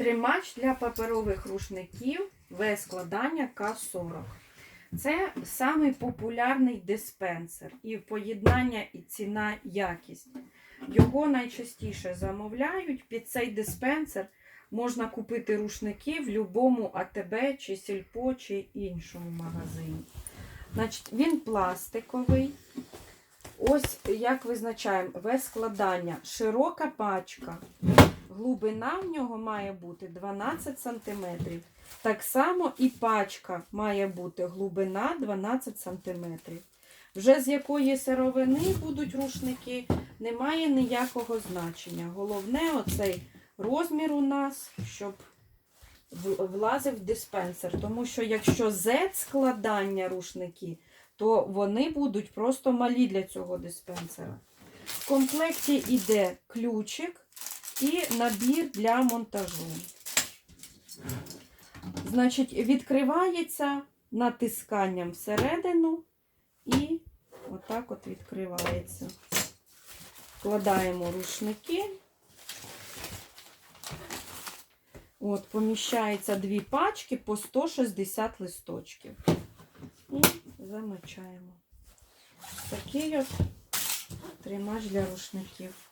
Тримач для паперових рушників В складання К40. Це самий популярний диспенсер і поєднання і ціна якість. Його найчастіше замовляють. Під цей диспенсер можна купити рушники в будь-якому АТБ чи Сільпо чи іншому магазині. Значить, він пластиковий. Ось як визначаємо В складання. Широка пачка. Глибина в нього має бути 12 см. Так само і пачка має бути глибина 12 см. Вже з якої сировини будуть рушники, немає ніякого значення. Головне, оцей розмір у нас, щоб влазив диспенсер. Тому що якщо Z складання рушники, то вони будуть просто малі для цього диспенсера. В комплекті йде ключик і набір для монтажу. Значить, відкривається натисканням всередину і отак от відкривається. Вкладаємо рушники. От, поміщається дві пачки по 160 листочків. І замочаємо. Такий от тримач для рушників.